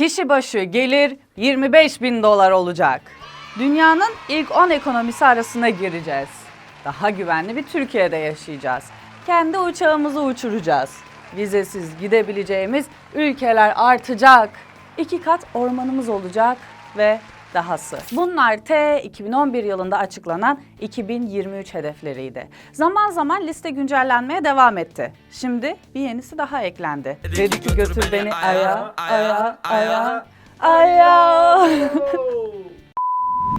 Kişi başı gelir 25 bin dolar olacak. Dünyanın ilk 10 ekonomisi arasına gireceğiz. Daha güvenli bir Türkiye'de yaşayacağız. Kendi uçağımızı uçuracağız. Vizesiz gidebileceğimiz ülkeler artacak. İki kat ormanımız olacak ve dahası. Bunlar T 2011 yılında açıklanan 2023 hedefleriydi. Zaman zaman liste güncellenmeye devam etti. Şimdi bir yenisi daha eklendi. Dedi ki götür beni aya, aya, aya, aya.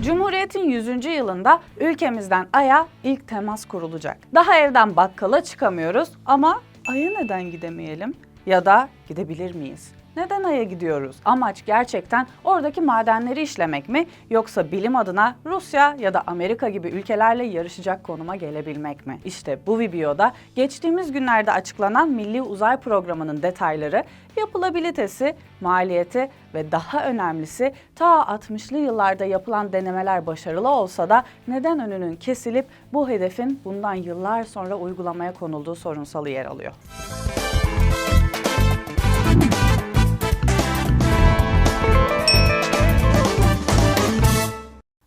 Cumhuriyet'in 100. yılında ülkemizden Ay'a ilk temas kurulacak. Daha evden bakkala çıkamıyoruz ama Ay'a neden gidemeyelim? Ya da gidebilir miyiz? Neden Ay'a gidiyoruz? Amaç gerçekten oradaki madenleri işlemek mi yoksa bilim adına Rusya ya da Amerika gibi ülkelerle yarışacak konuma gelebilmek mi? İşte bu videoda geçtiğimiz günlerde açıklanan Milli Uzay Programı'nın detayları, yapılabilitesi, maliyeti ve daha önemlisi ta 60'lı yıllarda yapılan denemeler başarılı olsa da neden önünün kesilip bu hedefin bundan yıllar sonra uygulamaya konulduğu sorunsalı yer alıyor.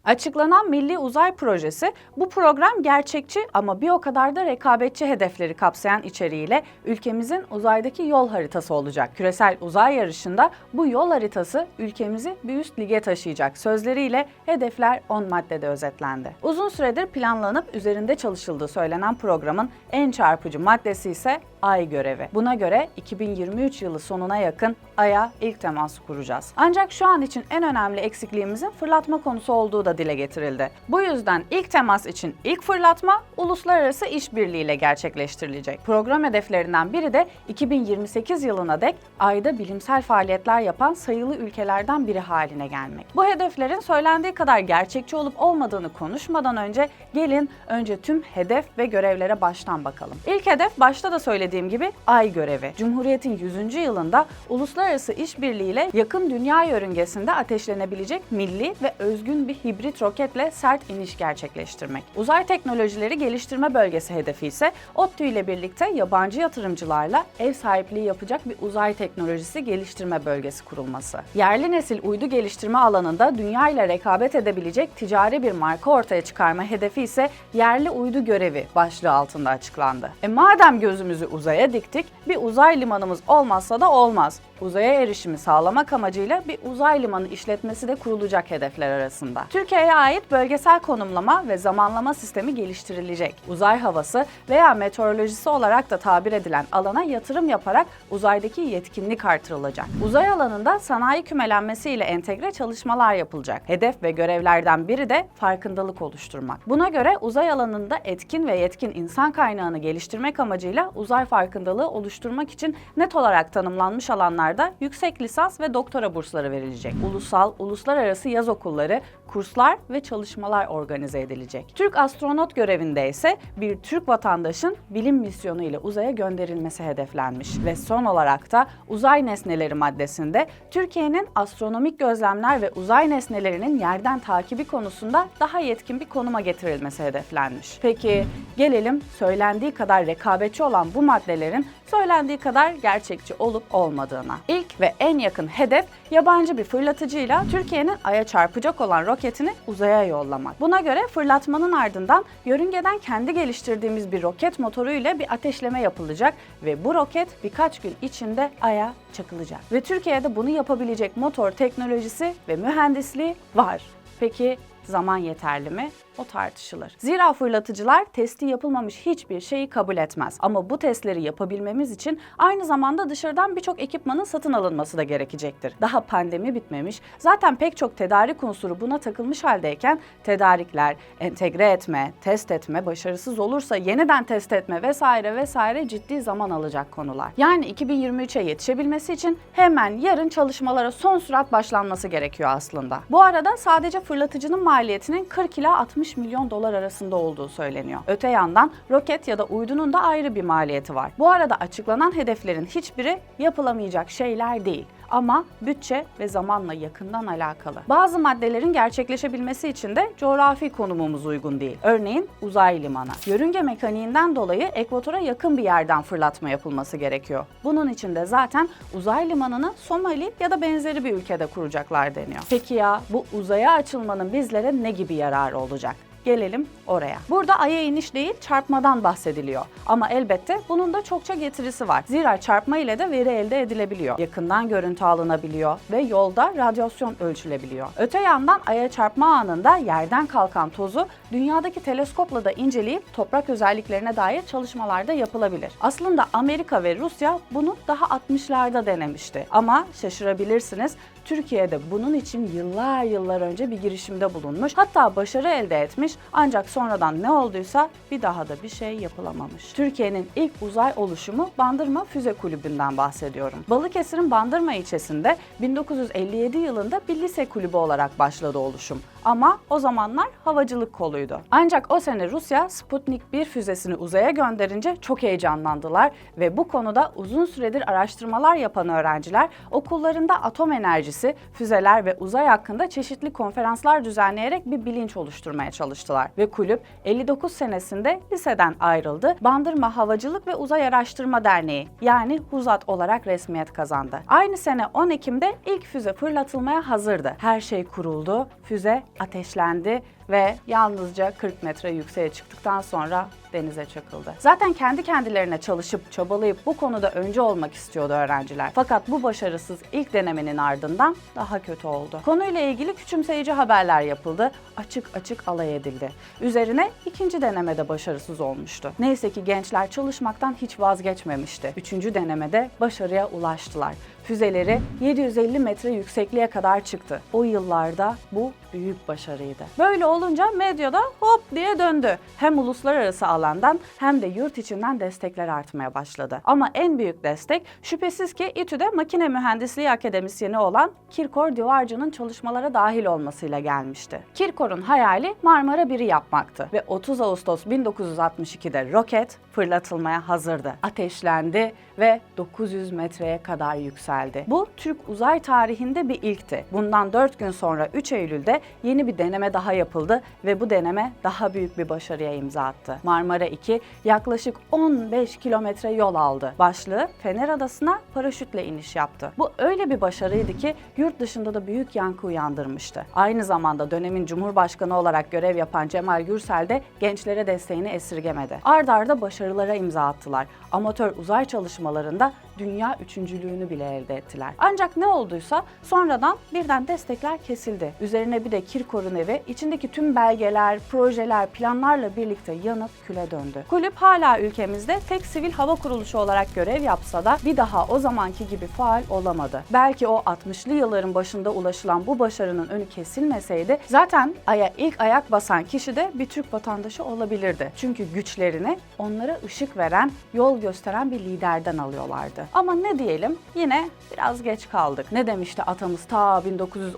Açıklanan Milli Uzay Projesi bu program gerçekçi ama bir o kadar da rekabetçi hedefleri kapsayan içeriğiyle ülkemizin uzaydaki yol haritası olacak. Küresel uzay yarışında bu yol haritası ülkemizi bir üst lige taşıyacak sözleriyle hedefler 10 maddede özetlendi. Uzun süredir planlanıp üzerinde çalışıldığı söylenen programın en çarpıcı maddesi ise Ay görevi. Buna göre 2023 yılı sonuna yakın Ay'a ilk teması kuracağız. Ancak şu an için en önemli eksikliğimizin fırlatma konusu olduğu da dile getirildi. Bu yüzden ilk temas için ilk fırlatma uluslararası işbirliğiyle gerçekleştirilecek. Program hedeflerinden biri de 2028 yılına dek Ay'da bilimsel faaliyetler yapan sayılı ülkelerden biri haline gelmek. Bu hedeflerin söylendiği kadar gerçekçi olup olmadığını konuşmadan önce gelin önce tüm hedef ve görevlere baştan bakalım. İlk hedef başta da söylediğim gibi Ay görevi. Cumhuriyet'in 100. yılında uluslararası işbirliğiyle yakın dünya yörüngesinde ateşlenebilecek milli ve özgün bir hibrit roketle sert iniş gerçekleştirmek. Uzay Teknolojileri Geliştirme Bölgesi hedefi ise ODTÜ ile birlikte yabancı yatırımcılarla ev sahipliği yapacak bir uzay teknolojisi geliştirme bölgesi kurulması. Yerli nesil uydu geliştirme alanında dünya ile rekabet edebilecek ticari bir marka ortaya çıkarma hedefi ise yerli uydu görevi başlığı altında açıklandı. E madem gözümüzü uzaya diktik, bir uzay limanımız olmazsa da olmaz. Uzaya erişimi sağlamak amacıyla bir uzay limanı işletmesi de kurulacak hedefler arasında. Türkiye'ye ait bölgesel konumlama ve zamanlama sistemi geliştirilecek. Uzay havası veya meteorolojisi olarak da tabir edilen alana yatırım yaparak uzaydaki yetkinlik artırılacak. Uzay alanında sanayi kümelenmesi ile entegre çalışmalar yapılacak. Hedef ve görevlerden biri de farkındalık oluşturmak. Buna göre uzay alanında etkin ve yetkin insan kaynağını geliştirmek amacıyla uzay farkındalığı oluşturmak için net olarak tanımlanmış alanlarda yüksek lisans ve doktora bursları verilecek. Ulusal, uluslararası yaz okulları, kurslar ve çalışmalar organize edilecek. Türk astronot görevinde ise bir Türk vatandaşın bilim misyonu ile uzaya gönderilmesi hedeflenmiş. Ve son olarak da uzay nesneleri maddesinde Türkiye'nin astronomik gözlemler ve uzay nesnelerinin yerden takibi konusunda daha yetkin bir konuma getirilmesi hedeflenmiş. Peki gelelim söylendiği kadar rekabetçi olan bu maddelerin söylendiği kadar gerçekçi olup olmadığına. İlk ve en yakın hedef yabancı bir fırlatıcıyla Türkiye'nin Ay'a çarpacak olan roketini uzaya yollamak. Buna göre fırlatmanın ardından yörüngeden kendi geliştirdiğimiz bir roket motoru ile bir ateşleme yapılacak ve bu roket birkaç gün içinde Ay'a çakılacak. Ve Türkiye'de bunu yapabilecek motor teknolojisi ve mühendisliği var. Peki zaman yeterli mi? O tartışılır. Zira fırlatıcılar testi yapılmamış hiçbir şeyi kabul etmez. Ama bu testleri yapabilmemiz için aynı zamanda dışarıdan birçok ekipmanın satın alınması da gerekecektir. Daha pandemi bitmemiş, zaten pek çok tedarik unsuru buna takılmış haldeyken tedarikler, entegre etme, test etme, başarısız olursa yeniden test etme vesaire vesaire ciddi zaman alacak konular. Yani 2023'e yetişebilmesi için hemen yarın çalışmalara son sürat başlanması gerekiyor aslında. Bu arada sadece fırlatıcının maliyetinin 40 ila 60 milyon dolar arasında olduğu söyleniyor. Öte yandan roket ya da uydunun da ayrı bir maliyeti var. Bu arada açıklanan hedeflerin hiçbiri yapılamayacak şeyler değil. ama bütçe ve zamanla yakından alakalı. Bazı maddelerin gerçekleşebilmesi için de coğrafi konumumuz uygun değil. Örneğin uzay limanı. Yörünge mekaniğinden dolayı ekvatora yakın bir yerden fırlatma yapılması gerekiyor. Bunun için de zaten uzay limanını Somali ya da benzeri bir ülkede kuracaklar deniyor. Peki ya bu uzaya açılmanın bizlere ne gibi yararı olacak? Gelelim oraya. Burada aya iniş değil çarpmadan bahsediliyor. Ama elbette bunun da çokça getirisi var. Zira çarpma ile de veri elde edilebiliyor. Yakından görüntü alınabiliyor ve yolda radyasyon ölçülebiliyor. Öte yandan aya çarpma anında yerden kalkan tozu dünyadaki teleskopla da inceleyip toprak özelliklerine dair çalışmalar da yapılabilir. Aslında Amerika ve Rusya bunu daha 60'larda denemişti. Ama şaşırabilirsiniz Türkiye'de bunun için yıllar yıllar önce bir girişimde bulunmuş. Hatta başarı elde etmiş ancak sonradan ne olduysa bir daha da bir şey yapılamamış. Türkiye'nin ilk uzay oluşumu Bandırma Füze Kulübü'nden bahsediyorum. Balıkesir'in Bandırma ilçesinde 1957 yılında bir lise kulübü olarak başladı oluşum. Ama o zamanlar havacılık koluydu. Ancak o sene Rusya Sputnik 1 füzesini uzaya gönderince çok heyecanlandılar ve bu konuda uzun süredir araştırmalar yapan öğrenciler okullarında atom enerjisi, füzeler ve uzay hakkında çeşitli konferanslar düzenleyerek bir bilinç oluşturmaya çalıştılar. Ve kulüp 59 senesinde liseden ayrıldı. Bandırma Havacılık ve Uzay Araştırma Derneği yani HUZAT olarak resmiyet kazandı. Aynı sene 10 Ekim'de ilk füze fırlatılmaya hazırdı. Her şey kuruldu, füze ateşlendi ve yalnızca 40 metre yükseğe çıktıktan sonra denize çakıldı. Zaten kendi kendilerine çalışıp çabalayıp bu konuda önce olmak istiyordu öğrenciler. Fakat bu başarısız ilk denemenin ardından daha kötü oldu. Konuyla ilgili küçümseyici haberler yapıldı, açık açık alay edildi. Üzerine ikinci denemede başarısız olmuştu. Neyse ki gençler çalışmaktan hiç vazgeçmemişti. Üçüncü denemede başarıya ulaştılar. Füzeleri 750 metre yüksekliğe kadar çıktı. O yıllarda bu büyük başarıydı. Böyle olunca medyada hop diye döndü. Hem uluslararası alandan hem de yurt içinden destekler artmaya başladı. Ama en büyük destek şüphesiz ki İTÜ'de makine mühendisliği akademisyeni olan Kirkor Divarcı'nın çalışmalara dahil olmasıyla gelmişti. Kirkor'un hayali Marmara 1'i yapmaktı ve 30 Ağustos 1962'de roket fırlatılmaya hazırdı. Ateşlendi ve 900 metreye kadar yükseldi. Bu Türk uzay tarihinde bir ilkti. Bundan 4 gün sonra 3 Eylül'de yeni bir deneme daha yapıldı ve bu deneme daha büyük bir başarıya imza attı. Marmara 2 yaklaşık 15 kilometre yol aldı. Başlığı Fener Adası'na paraşütle iniş yaptı. Bu öyle bir başarıydı ki yurt dışında da büyük yankı uyandırmıştı. Aynı zamanda dönemin Cumhurbaşkanı olarak görev yapan Cemal Gürsel de gençlere desteğini esirgemedi. Ard arda başarılara imza attılar. Amatör uzay çalışmalarında dünya üçüncülüğünü bile elde ettiler. Ancak ne olduysa sonradan birden destekler kesildi. Üzerine bir de Kirkor'un evi içindeki tüm belgeler, projeler, planlarla birlikte yanıp küle döndü. Kulüp hala ülkemizde tek sivil hava kuruluşu olarak görev yapsa da bir daha o zamanki gibi faal olamadı. Belki o 60'lı yılların başında ulaşılan bu başarının önü kesilmeseydi zaten Ay'a ilk ayak basan kişi de bir Türk vatandaşı olabilirdi. Çünkü güçlerini onlara ışık veren, yol gösteren bir liderden alıyorlardı. Ama ne diyelim yine biraz geç kaldık. Ne demişti atamız ta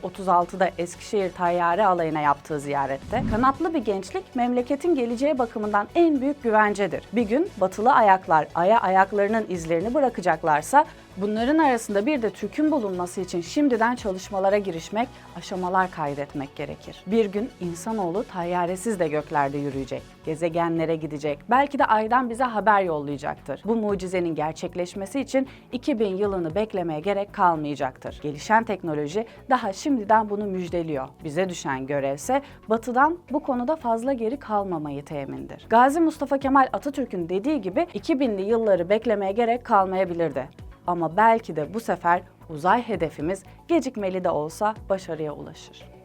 1936'da Eskişehir Tayyare Alayı'na yaptığı ziyarette? Kanatlı bir gençlik memleketin geleceği bakımından en büyük güvencedir. Bir gün batılı ayaklar aya ayaklarının izlerini bırakacaklarsa Bunların arasında bir de Türk'ün bulunması için şimdiden çalışmalara girişmek, aşamalar kaydetmek gerekir. Bir gün insanoğlu tayyaresiz de göklerde yürüyecek, gezegenlere gidecek, belki de aydan bize haber yollayacaktır. Bu mucizenin gerçekleşmesi için 2000 yılını beklemeye gerek kalmayacaktır. Gelişen teknoloji daha şimdiden bunu müjdeliyor. Bize düşen görevse batıdan bu konuda fazla geri kalmamayı temindir. Gazi Mustafa Kemal Atatürk'ün dediği gibi 2000'li yılları beklemeye gerek kalmayabilirdi. Ama belki de bu sefer uzay hedefimiz gecikmeli de olsa başarıya ulaşır.